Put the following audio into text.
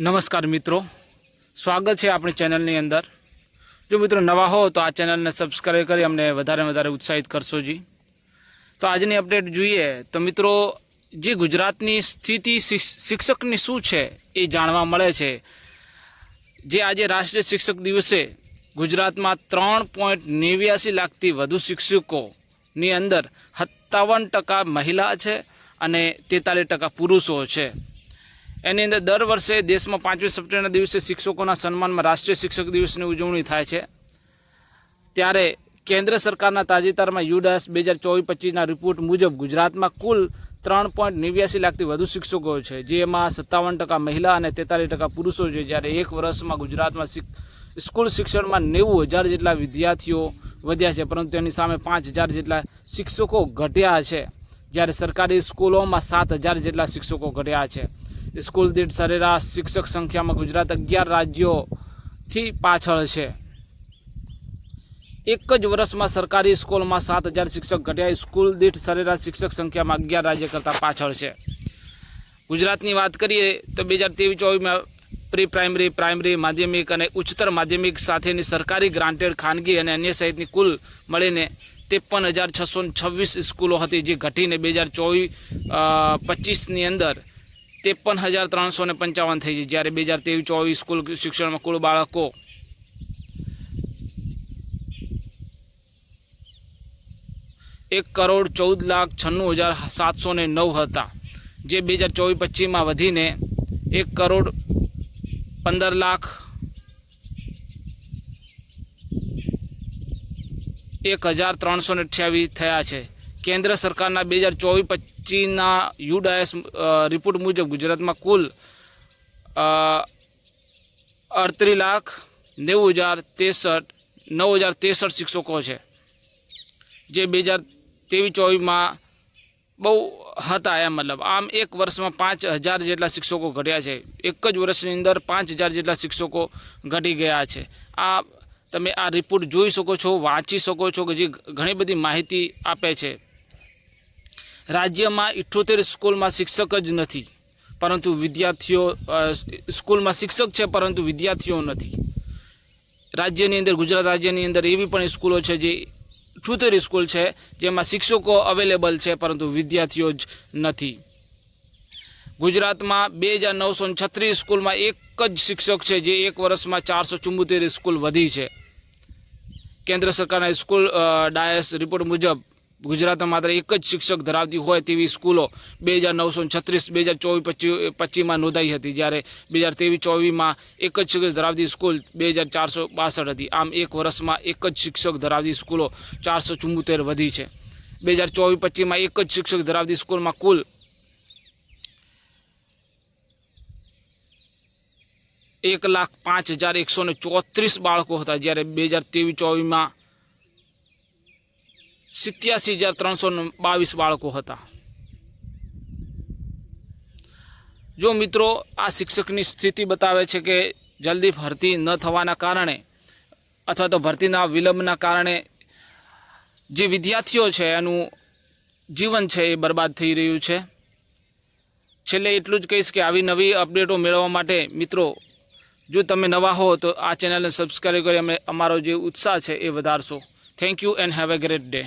નમસ્કાર મિત્રો. સ્વાગત છે આપણી ચેનલની અંદર. જો મિત્રો નવા હો તો આ ચેનલને સબસ્ક્રાઈબ કરી અમને વધારે વધારે ઉત્સાહિત કરશો જી. તો આજની અપડેટ જોઈએ તો મિત્રો જે ગુજરાતની સ્થિતિ શિક્ષ- શિક્ષકની શું છે એ જાણવા મળે છે. જે આજે રાષ્ટ્રીય શિક્ષક દિવસે ગુજરાતમાં ત્રણ પોઈન્ટ નેવ્યાસી લાખથી વધુ શિક્ષકોની અંદર સત્તાવન ટકા મહિલા છે અને તેતાલીસ ટકા પુરુષો છે. એની અંદર દર વર્ષે દેશમાં પાંચમી સપ્ટેમ્બરના દિવસે શિક્ષકોના સન્માનમાં રાષ્ટ્રીય શિક્ષક દિવસની ઉજવણી થાય છે. ત્યારે કેન્દ્ર સરકારના તાજેતરમાં યુડાસ બે હજાર ચોવીસ પચીસના રિપોર્ટ મુજબ ગુજરાતમાં કુલ ત્રણ પોઈન્ટ નેવ્યાસી લાખથી વધુ શિક્ષકો છે, જેમાં સત્તાવન ટકા મહિલા અને તેતાલીસ ટકા પુરુષો છે. જ્યારે એક વર્ષમાં ગુજરાતમાં સ્કૂલ શિક્ષણમાં નેવું હજાર જેટલા વિદ્યાર્થીઓ વધ્યા છે, પરંતુ તેની સામે પાંચ હજાર જેટલા શિક્ષકો ઘટ્યા છે. જ્યારે સરકારી સ્કૂલોમાં સાત હજાર જેટલા શિક્ષકો ઘટ્યા છે. સ્કૂલ દીઠ સરેરાશ શિક્ષક સંખ્યામાં ગુજરાત અગિયાર રાજ્યોથી પાછળ છે. એક જ વર્ષમાં સરકારી સ્કૂલમાં સાત હજાર શિક્ષક ઘટ્યા. સ્કૂલ દીઠ સરેરાશ શિક્ષક સંખ્યામાં અગિયાર રાજ્ય કરતાં પાછળ છે. ગુજરાતની વાત કરીએ તો બે હજાર ત્રેવીસ ચોવીસમાં પ્રી પ્રાઇમરી પ્રાઇમરી માધ્યમિક અને ઉચ્ચતર માધ્યમિક સાથેની સરકારી ગ્રાન્ટેડ ખાનગી અને અન્ય સહિતની કુલ મળીને ત્રેપન હજાર છસો છવ્વીસ સ્કૂલો હતી, જે ઘટીને બે હજાર ચોવીસ પચીસની અંદર ત્રેપન હજાર ત્રણસો ને પંચાવન થઈ છે જ્યારે બે હજાર ત્રેવીસ ચોવીસ સ્કૂલ શિક્ષણમાં કુલ બાળકો એક કરોડ ચૌદ લાખ છન્નું હજાર સાતસો ને નવ હતા. જે બે હજાર ચોવીસ પચીસમાં વધીને એક કરોડ પંદર લાખ એક હજાર ત્રણસો ને અઠ્યાવીસ થયા છે. કેન્દ્ર સરકારના બે હજાર ચોવીસ પચીસના યુડાયસ રિપોર્ટ મુજબ ગુજરાતમાં કુલ અડત્રીસ લાખ નેવું હજાર ત્રેસઠ નવ હજાર ત્રેસઠ શિક્ષકો છે, જે બે હજાર ત્રેવીસ ચોવીસમાં બહુ હતા એમ મતલબ. આમ એક વર્ષમાં પાંચ હજાર જેટલા શિક્ષકો ઘટ્યા છે. એક જ વર્ષની અંદર પાંચ હજાર જેટલા શિક્ષકો ઘટી ગયા છે. આ તમે આ રિપોર્ટ જોઈ શકો છો, વાંચી શકો છો કે જે ઘણી બધી માહિતી આપે છે. રાજ્યમાં ઇઠ્ઠોતેર સ્કૂલમાં શિક્ષક જ નથી. પરંતુ વિદ્યાર્થીઓ સ્કૂલમાં શિક્ષક છે, પરંતુ વિદ્યાર્થીઓ નથી. રાજ્યની અંદર, ગુજરાત રાજ્યની અંદર એવી પણ સ્કૂલો છે જે ઇઠ્ઠોતેર સ્કૂલ છે, જેમાં શિક્ષકો અવેલેબલ છે, પરંતુ વિદ્યાર્થીઓ જ નથી. ગુજરાતમાં બે હજાર નવસો છત્રીસ સ્કૂલમાં એક જ શિક્ષક છે, જે એક વર્ષમાં ચારસો ચુંબોતેર સ્કૂલ વધી છે. કેન્દ્ર સરકારના સ્કૂલ ડાયસ રિપોર્ટ મુજબ ગુજરાતમાં માત્ર એક જ શિક્ષક ધરાવતી હોય તેવી સ્કૂલો બે હજાર નવસો છત્રીસ, બે હજાર ચોવીસ પચીસ પચીસમાં નોંધાઈ હતી. જ્યારે બે હજાર ત્રેવીસ, ચોવીસમાં એક જ શિક્ષક ધરાવતી સ્કૂલ બે હજાર ચારસો બાસઠ હતી. આમ એક વર્ષમાં એક જ શિક્ષક ધરાવતી સ્કૂલો ચારસો ચુમ્મોતેર વધી છે. બે હજાર ચોવીસ, પચીસમાં એક જ શિક્ષક ધરાવતી સ્કૂલમાં કુલ એક લાખ પાંચ હજાર એકસો ને ચોત્રીસ બાળકો હતા. જ્યારે બે હજાર ત્રેવીસ, ચોવીસમાં સિત્યાસી હજાર ત્રણસો બાવીસ બાળકો હતા. જો મિત્રો આ શિક્ષકની સ્થિતિ બતાવે છે કે જલ્દી ભરતી ન થવાના કારણે અથવા તો ભરતીના વિલંબના કારણે જે વિદ્યાર્થીઓ છે એનું જીવન છે એ બરબાદ થઈ રહ્યું છે. છેલ્લે એટલું જ કહીશ કે આવી નવી અપડેટો મેળવવા માટે મિત્રો, જો તમે નવા હો તો આ ચેનલને સબસ્ક્રાઈબ કરી અમે અમારો જે ઉત્સાહ છે એ વધારશો. Thank you and have a great day.